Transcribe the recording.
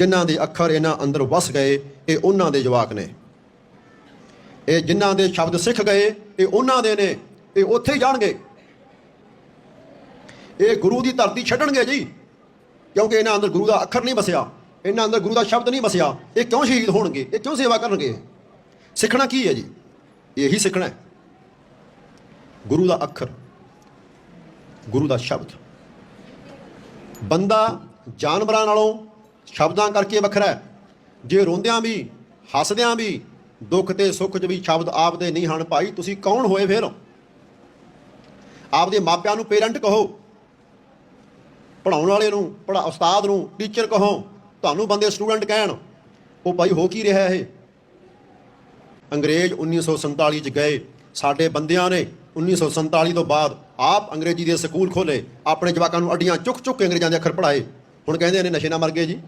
ਜਿਨ੍ਹਾਂ ਦੇ ਅੱਖਰ ਇਹਨਾਂ ਅੰਦਰ ਵਸ ਗਏ, ਇਹ ਉਹਨਾਂ ਦੇ ਜਵਾਕ ਨੇ। ਇਹ ਜਿਨ੍ਹਾਂ ਦੇ ਸ਼ਬਦ ਸਿੱਖ ਗਏ, ਇਹ ਉਹਨਾਂ ਦੇ ਨੇ। ਇਹ ਉੱਥੇ ਹੀ ਜਾਣਗੇ। ਇਹ ਗੁਰੂ ਦੀ ਧਰਤੀ ਛੱਡਣਗੇ ਜੀ, ਕਿਉਂਕਿ ਇਹਨਾਂ ਅੰਦਰ ਗੁਰੂ ਦਾ ਅੱਖਰ ਨਹੀਂ ਵਸਿਆ। ਇਹਨਾਂ ਅੰਦਰ ਗੁਰੂ ਦਾ ਸ਼ਬਦ ਨਹੀਂ ਵਸਿਆ। ਇਹ ਕਿਉਂ ਸ਼ਹੀਦ ਹੋਣਗੇ? ਇਹ ਕਿਉਂ ਸੇਵਾ ਕਰਨਗੇ? ਸਿੱਖਣਾ ਕੀ ਹੈ ਜੀ? ਇਹੀ ਸਿੱਖਣਾ ਹੈ। ਗੁਰੂ ਦਾ ਅੱਖਰ, ਗੁਰੂ ਦਾ ਸ਼ਬਦ। ਬੰਦਾ ਜਾਨਵਰਾਂ ਨਾਲੋਂ ਸ਼ਬਦਾਂ ਕਰਕੇ ਵੱਖਰਾ ਜੇ ਰੋਂਦਿਆਂ ਵੀ, ਹੱਸਦਿਆਂ ਵੀ, ਦੁੱਖ ਤੇ ਸੁੱਖ 'ਚ ਵੀ ਸ਼ਬਦ ਆਪਦੇ ਨਹੀਂ ਹਨ ਭਾਈ, ਤੁਸੀਂ ਕੌਣ ਹੋਏ ਫਿਰ? ਆਪਦੇ ਮਾਪਿਆਂ ਨੂੰ ਪੇਰੈਂਟ ਕਹੋ। ਪੜਾਉਣ ਵਾਲੇ ਨੂੰ ਪੜਾ ਉਸਤਾਦ ਨੂੰ, ਟੀਚਰ ਕਹੋ। ਤੁਹਾਨੂੰ ਬੰਦੇ ਸਟੂਡੈਂਟ ਕਹਿਣ, ਉਹ ਭਾਈ ਹੋ ਕੀ ਰਿਹਾ ਇਹ? ਅੰਗਰੇਜ਼ 1947 ਚ ਗਏ। ਸਾਡੇ ਬੰਦਿਆਂ ਨੇ 1947 ਤੋਂ ਬਾਅਦ ਆਪ ਅੰਗਰੇਜ਼ੀ ਦੇ ਸਕੂਲ ਖੋਲੇ ਆਪਣੇ ਜਵਾਕਾਂ ਨੂੰ ਅੱਡੀਆਂ ਚੁੱਕ ਚੁੱਕ ਕੇ ਅੰਗਰੇਜ਼ਾਂ ਦੇ ਅੱਖਰ ਪੜਾਏ ਹੁਣ ਕਹਿੰਦੇ ਨੇ ਨਸ਼ੇ ਨਾਲ ਮਰ ਗਏ ਜੀ।